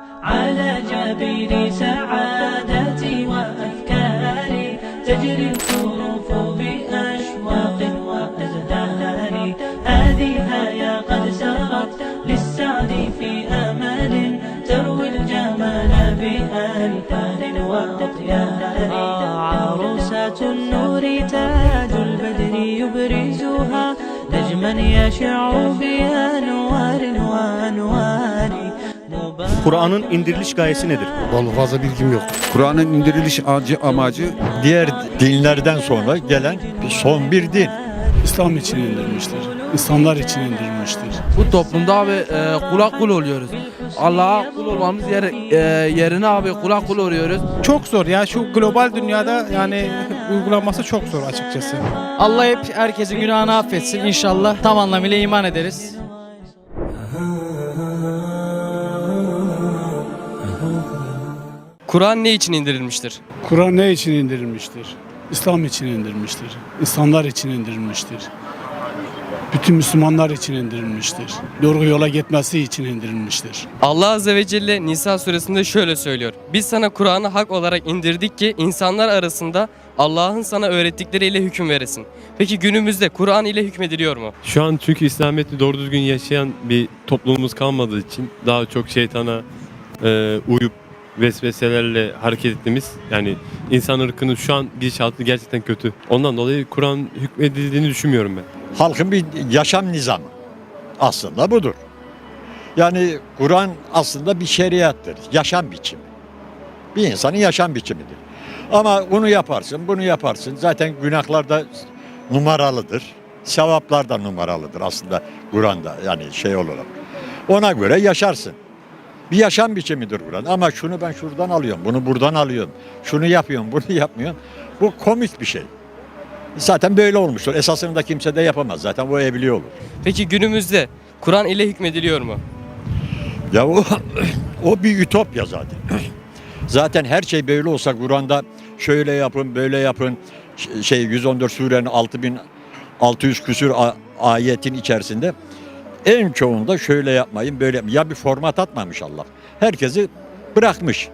على جبين سعادتي وأفكاري تجري الحروف بأشواق وأزدهار هذه يا قد سرت للسعد في أمل تروي الجمال بألفان وأطيار عروسة النور تاج البدر يبرزها نجما يشع بأنوار وأنوار. Kur'an'ın indiriliş gayesi nedir? Vallahi fazla bilgim yok. Kur'an'ın indiriliş amacı, amacı diğer dinlerden sonra gelen bir son bir din. İslam için indirmiştir. İnsanlar için indirmiştir. Bu toplumda abi e, kula kul oluyoruz. Allah'a kul olmamız yer, e, yerine abi kula kul oluyoruz. Çok zor ya şu global dünyada yani uygulanması çok zor açıkçası. Allah hep herkesin günahını affetsin inşallah. Tam anlamıyla iman ederiz. Kur'an ne için indirilmiştir? Kur'an ne için indirilmiştir? İslam için indirilmiştir. İnsanlar için indirilmiştir. Bütün Müslümanlar için indirilmiştir. Doğru yola gitmesi için indirilmiştir. Allah Azze ve Celle Nisa suresinde şöyle söylüyor. Biz sana Kur'an'ı hak olarak indirdik ki insanlar arasında Allah'ın sana öğrettikleriyle hüküm veresin. Peki günümüzde Kur'an ile hükmediliyor mu? Şu an çünkü İslamiyet'i doğru düzgün yaşayan bir toplumumuz kalmadığı için daha çok şeytana e, uyup vesveselerle hareket ettiğimiz yani insan ırkının şu an gidişatı gerçekten kötü. Ondan dolayı Kur'an hükmedildiğini düşünmüyorum ben. Halkın bir yaşam nizamı. Aslında budur. Yani Kur'an aslında bir şeriattır. Yaşam biçimi. Bir insanın yaşam biçimidir. Ama bunu yaparsın, bunu yaparsın. Zaten günahlar da numaralıdır. Sevaplar da numaralıdır aslında Kur'an'da yani şey olarak. Ona göre yaşarsın. Bir yaşam biçimidir Kur'an. Ama şunu ben şuradan alıyorum, bunu buradan alıyorum. Şunu yapıyorum, bunu yapmıyorum. Bu komik bir şey. Zaten böyle olmuştur. Esasını da kimse de yapamaz. Zaten bu evliliği olur. Peki günümüzde Kur'an ile hükmediliyor mu? Ya o, o bir ütopya zaten. Zaten her şey böyle olsa Kur'an'da şöyle yapın, böyle yapın. Şey 114 surenin 6600 küsür ayetin içerisinde en çoğunda şöyle yapmayın, böyle. Ya bir format atmamış Allah. Herkesi bırakmış.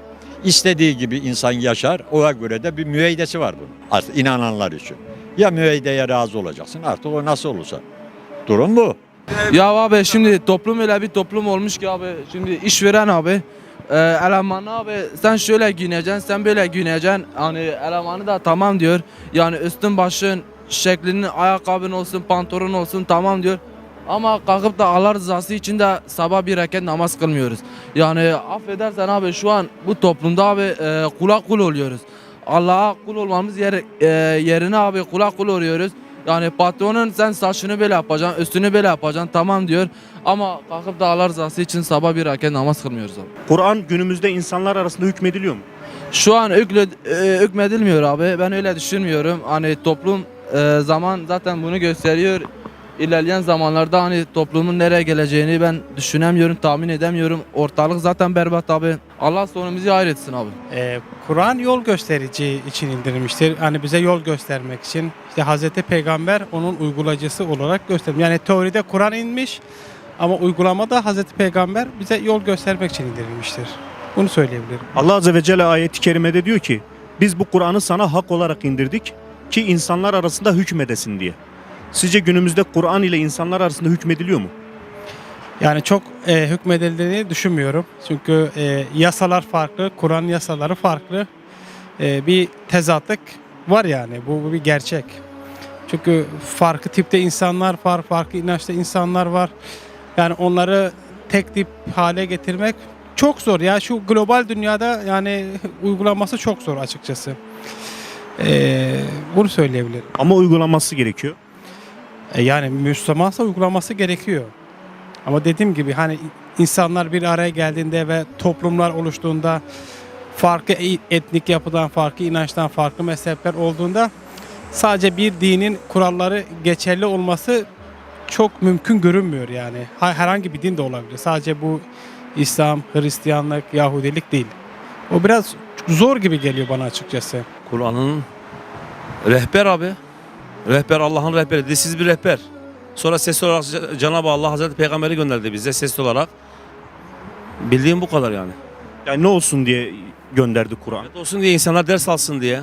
İstediği gibi insan yaşar. Ona göre de bir müeydesi var bunun. Artık inananlar için. Ya müeydeye razı olacaksın artık o nasıl olursa. Durum bu. Ya abi şimdi toplum öyle bir toplum olmuş ki abi şimdi işveren abi e, abi sen şöyle giyineceksin sen böyle giyineceksin hani elemanı da tamam diyor yani üstün başın şeklinin ayakkabın olsun pantolon olsun tamam diyor ama kalkıp da Allah rızası için de sabah bir rekat namaz kılmıyoruz. Yani affedersen abi şu an bu toplumda abi e, kula kul oluyoruz. Allah'a kul olmamız yer, e, yerine abi kula kul oluyoruz. Yani patronun sen saçını böyle yapacaksın, üstünü böyle yapacaksın tamam diyor. Ama kalkıp da Allah rızası için sabah bir rekat namaz kılmıyoruz abi. Kur'an günümüzde insanlar arasında hükmediliyor mu? Şu an hükle, e, hükmedilmiyor abi. Ben öyle düşünmüyorum. Hani toplum e, zaman zaten bunu gösteriyor. İlerleyen zamanlarda hani toplumun nereye geleceğini ben düşünemiyorum, tahmin edemiyorum. Ortalık zaten berbat abi. Allah sonumuzu hayır etsin abi. Ee, Kur'an yol gösterici için indirilmiştir. Hani bize yol göstermek için. İşte Hazreti Peygamber onun uygulayıcısı olarak göstermiş. Yani teoride Kur'an inmiş ama uygulamada Hazreti Peygamber bize yol göstermek için indirilmiştir. Bunu söyleyebilirim. Allah Azze ve Celle ayeti kerimede diyor ki biz bu Kur'an'ı sana hak olarak indirdik ki insanlar arasında hükmedesin diye. Sizce günümüzde Kur'an ile insanlar arasında hükmediliyor mu? Yani çok e, hükmedildiğini düşünmüyorum. Çünkü e, yasalar farklı, Kur'an yasaları farklı. E, bir tezatlık var yani. Bu, bu bir gerçek. Çünkü farklı tipte insanlar var, farklı inançta insanlar var. Yani onları tek tip hale getirmek çok zor ya. Şu global dünyada yani uygulaması çok zor açıkçası. E, bunu söyleyebilirim. Ama uygulanması gerekiyor. E yani Müslümansa uygulaması gerekiyor. Ama dediğim gibi hani insanlar bir araya geldiğinde ve toplumlar oluştuğunda farklı e- etnik yapıdan, farklı inançtan, farklı mezhepler olduğunda sadece bir dinin kuralları geçerli olması çok mümkün görünmüyor yani. Ha- Herhangi bir din de olabilir. Sadece bu İslam, Hristiyanlık, Yahudilik değil. O biraz zor gibi geliyor bana açıkçası. Kur'an'ın rehber abi. Rehber Allah'ın rehberi. Disiz bir rehber. Sonra ses olarak Cenab-ı Allah Hazreti Peygamber'i gönderdi bize ses olarak. Bildiğim bu kadar yani. Yani ne olsun diye gönderdi Kur'an. Ayet olsun diye insanlar ders alsın diye.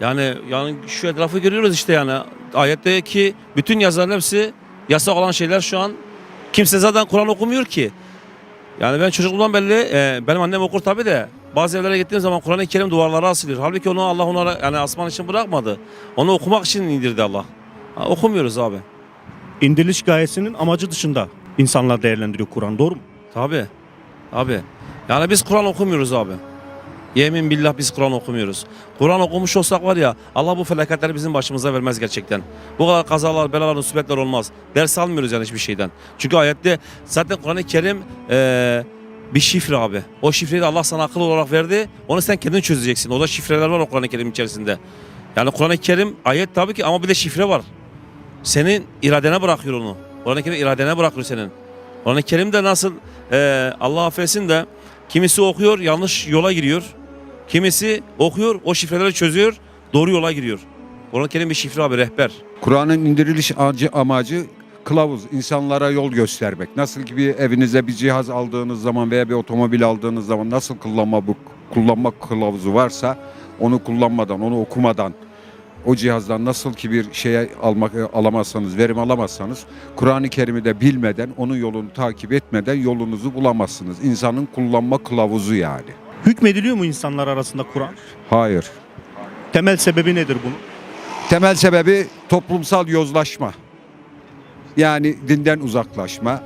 Yani yani şu etrafı görüyoruz işte yani. Ayetteki bütün yazıların hepsi yasak olan şeyler şu an kimse zaten Kur'an okumuyor ki. Yani ben çocukluğumdan belli e, benim annem okur tabi de bazı evlere gittiğim zaman Kur'an-ı Kerim duvarlara asılıyor. Halbuki onu Allah onlara yani asman için bırakmadı. Onu okumak için indirdi Allah. Ha, okumuyoruz abi. İndiriliş gayesinin amacı dışında insanlar değerlendiriyor Kur'an doğru mu? Tabi. Abi. Yani biz Kur'an okumuyoruz abi. Yemin billah biz Kur'an okumuyoruz. Kur'an okumuş olsak var ya Allah bu felaketleri bizim başımıza vermez gerçekten. Bu kadar kazalar, belalar, musibetler olmaz. Ders almıyoruz yani hiçbir şeyden. Çünkü ayette zaten Kur'an-ı Kerim eee, bir şifre abi. O şifreyi de Allah sana akıl olarak verdi. Onu sen kendin çözeceksin. O da şifreler var Kur'an-ı Kerim içerisinde. Yani Kur'an-ı Kerim ayet tabii ki ama bir de şifre var. Senin iradene bırakıyor onu. Kur'an-ı Kerim iradene bırakıyor senin. Kur'an-ı Kerim de nasıl eee, Allah affetsin de kimisi okuyor yanlış yola giriyor. Kimisi okuyor o şifreleri çözüyor doğru yola giriyor. Kur'an-ı Kerim bir şifre abi rehber. Kur'an'ın indiriliş amacı, kılavuz, insanlara yol göstermek. Nasıl ki bir evinize bir cihaz aldığınız zaman veya bir otomobil aldığınız zaman nasıl kullanma bu kullanma kılavuzu varsa onu kullanmadan, onu okumadan o cihazdan nasıl ki bir şeye almak alamazsanız, verim alamazsanız Kur'an-ı Kerim'i de bilmeden, onun yolunu takip etmeden yolunuzu bulamazsınız. İnsanın kullanma kılavuzu yani. Hükmediliyor mu insanlar arasında Kur'an? Hayır. Temel sebebi nedir bunun? Temel sebebi toplumsal yozlaşma. Yani dinden uzaklaşma.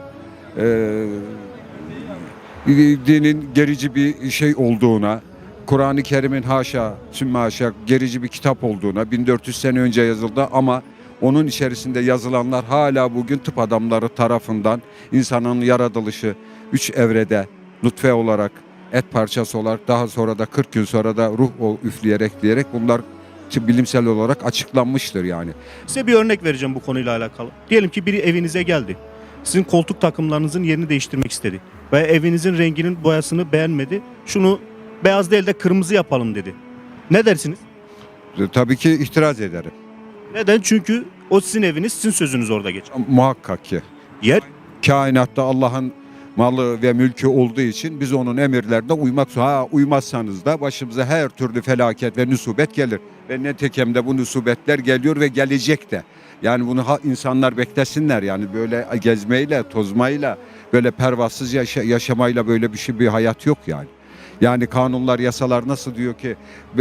Ee, dinin gerici bir şey olduğuna, Kur'an-ı Kerim'in haşa, sümme haşa gerici bir kitap olduğuna 1400 sene önce yazıldı ama onun içerisinde yazılanlar hala bugün tıp adamları tarafından insanın yaratılışı üç evrede nutfe olarak et parçası olarak daha sonra da 40 gün sonra da ruh o üfleyerek diyerek bunlar bilimsel olarak açıklanmıştır yani. Size bir örnek vereceğim bu konuyla alakalı. Diyelim ki biri evinize geldi. Sizin koltuk takımlarınızın yerini değiştirmek istedi. Ve evinizin renginin boyasını beğenmedi. Şunu beyaz değil de kırmızı yapalım dedi. Ne dersiniz? E, Tabii ki itiraz ederim. Neden? Çünkü o sizin eviniz, sizin sözünüz orada geçer. Muhakkak ki. Yer Kainatta Allah'ın malı ve mülkü olduğu için biz onun emirlerine uymak ha uymazsanız da başımıza her türlü felaket ve nusubet gelir. Ve netekim de bu nusubetler geliyor ve gelecek de. Yani bunu insanlar beklesinler yani böyle gezmeyle, tozmayla, böyle pervasız yaşa- yaşamayla böyle bir şey bir hayat yok yani. Yani kanunlar, yasalar nasıl diyor ki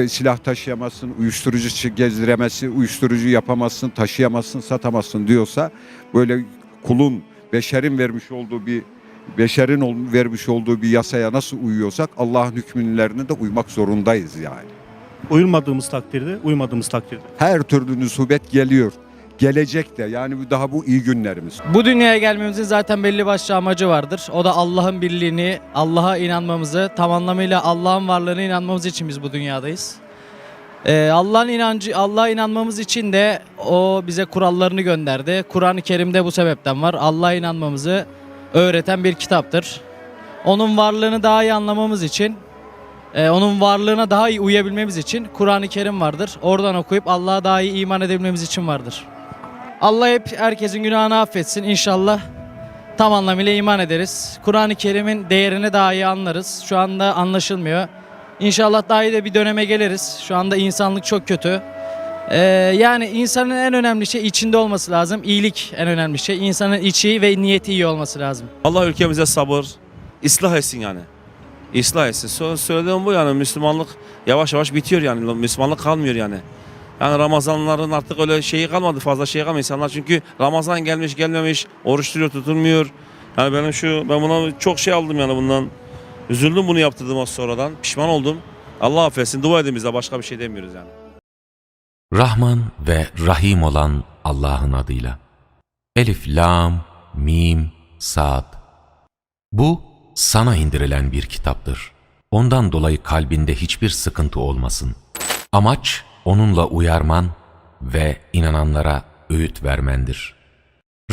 silah taşıyamazsın, uyuşturucu gezdiremezsin, uyuşturucu yapamazsın, taşıyamazsın, satamazsın diyorsa böyle kulun, beşerin vermiş olduğu bir beşerin vermiş olduğu bir yasaya nasıl uyuyorsak Allah'ın hükümlerine de uymak zorundayız yani. uyulmadığımız takdirde, uymadığımız takdirde. Her türlü nusubet geliyor. Gelecek de yani bu- daha bu iyi günlerimiz. Bu dünyaya gelmemizin zaten belli başlı amacı vardır. O da Allah'ın birliğini, Allah'a inanmamızı, tam anlamıyla Allah'ın varlığına inanmamız için biz bu dünyadayız. Ee, Allah'ın inancı, Allah'a inanmamız için de o bize kurallarını gönderdi. Kur'an-ı Kerim'de bu sebepten var. Allah'a inanmamızı öğreten bir kitaptır. Onun varlığını daha iyi anlamamız için, e, onun varlığına daha iyi uyabilmemiz için Kur'an-ı Kerim vardır. Oradan okuyup Allah'a daha iyi iman edebilmemiz için vardır. Allah hep herkesin günahını affetsin inşallah. Tam anlamıyla iman ederiz. Kur'an-ı Kerim'in değerini daha iyi anlarız. Şu anda anlaşılmıyor. İnşallah daha iyi de bir döneme geliriz. Şu anda insanlık çok kötü. Ee, yani insanın en önemli şey içinde olması lazım. İyilik en önemli şey. İnsanın içi ve niyeti iyi olması lazım. Allah ülkemize sabır, ıslah etsin yani. İslah etsin. Sö- Söylediğim bu yani Müslümanlık yavaş yavaş bitiyor yani. Müslümanlık kalmıyor yani. Yani Ramazanların artık öyle şeyi kalmadı fazla şey kalmadı insanlar çünkü Ramazan gelmiş gelmemiş oruç tutuyor tutulmuyor. Yani benim şu ben buna çok şey aldım yani bundan. Üzüldüm bunu yaptırdığıma sonradan pişman oldum. Allah affetsin dua edin bize başka bir şey demiyoruz yani. Rahman ve Rahim olan Allah'ın adıyla. Elif, Lam, Mim, Sad. Bu sana indirilen bir kitaptır. Ondan dolayı kalbinde hiçbir sıkıntı olmasın. Amaç onunla uyarman ve inananlara öğüt vermendir.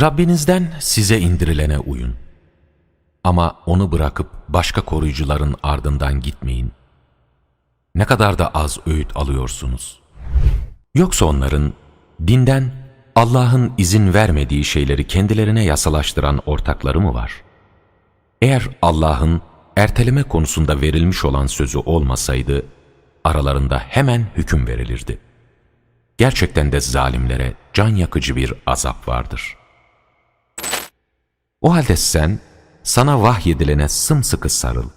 Rabbinizden size indirilene uyun. Ama onu bırakıp başka koruyucuların ardından gitmeyin. Ne kadar da az öğüt alıyorsunuz.'' Yoksa onların dinden Allah'ın izin vermediği şeyleri kendilerine yasalaştıran ortakları mı var? Eğer Allah'ın erteleme konusunda verilmiş olan sözü olmasaydı, aralarında hemen hüküm verilirdi. Gerçekten de zalimlere can yakıcı bir azap vardır. O halde sen, sana vahyedilene sımsıkı sarıl.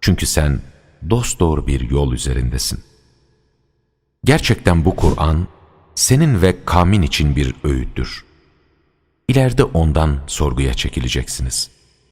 Çünkü sen dosdoğru bir yol üzerindesin. Gerçekten bu Kur'an, senin ve kavmin için bir öğüttür. İleride ondan sorguya çekileceksiniz.